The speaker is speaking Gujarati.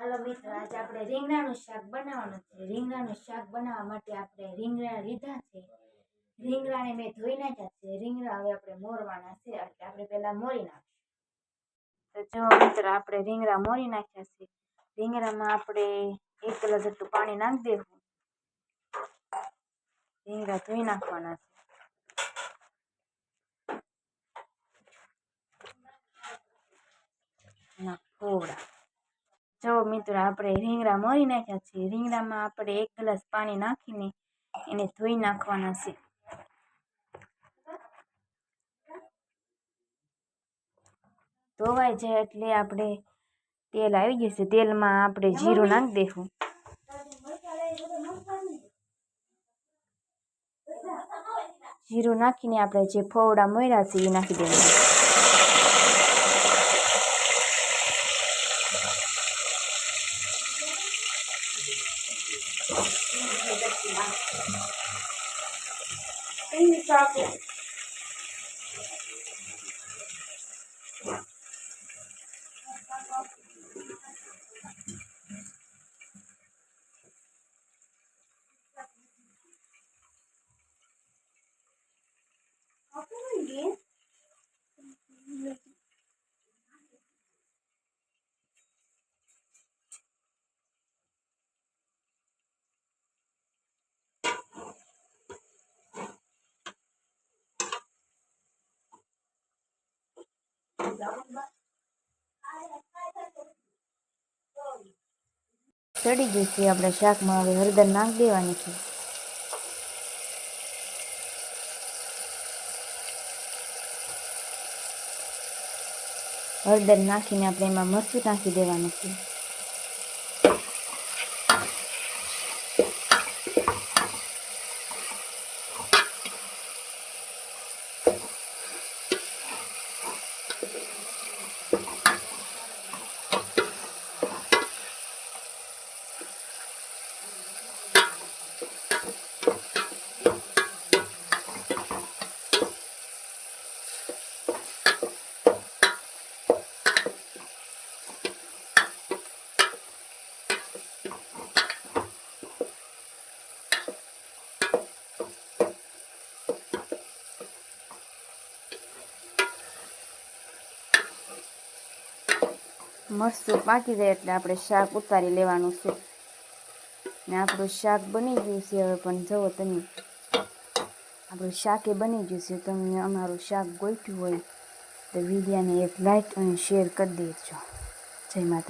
હાલો મિત્રો, આજે આપણે રીંગણાનું શાક બનાવવાનું છે. રીંગણાનું શાક બનાવવા માટે આપણે રીંગણા લીધા છે. રીંગણાને મેં ધોઈ નાખ્યા છે. રીંગણા હવે આપણે મોરવાના છે, એટલે આપણે પહેલા મોરી નાખીશું. તો જો મિત્રો, આપણે રીંગણા મોરી નાખ્યા છે. રીંગણામાં આપણે એક કલાક જેટલું પાણી નાખી દેવું. રીંગણા ધોઈ નાખવાના છે. ના ફોડા જો મિત્રો આપણે રીંગણા મોરી નાખ્યા છે. રીંગણામાં આપણે એક ગ્લાસ પાણી નાખીને એને ધોઈ નાખવાના છે. ધોવાઈ જાય એટલે આપણે તેલ આવી ગયું છે. તેલમાં આપણે જીરું નાખી દેવું જીરું નાખીને આપણે જે ફોવડા મોર્યા છે એ નાખી દેવાના ચડી ગઈ છે આપણે શાકમાં હવે હળદર નાખી દેવાની છે. હળદર નાખીને આપણે એમાં મરચું નાખી દેવાનું છે. મરચું પાકી જાય એટલે આપણે શાક ઉતારી લેવાનું છે. ને આપણું શાક બની ગયું છે હવે પણ જુઓ તમે. આપણું શાકે બની ગયું છે. તમને અમારું શાક ગોઠ્યું હોય તો વિડીયાને એક લાઈક અને શેર કરી દેજો. જય માતા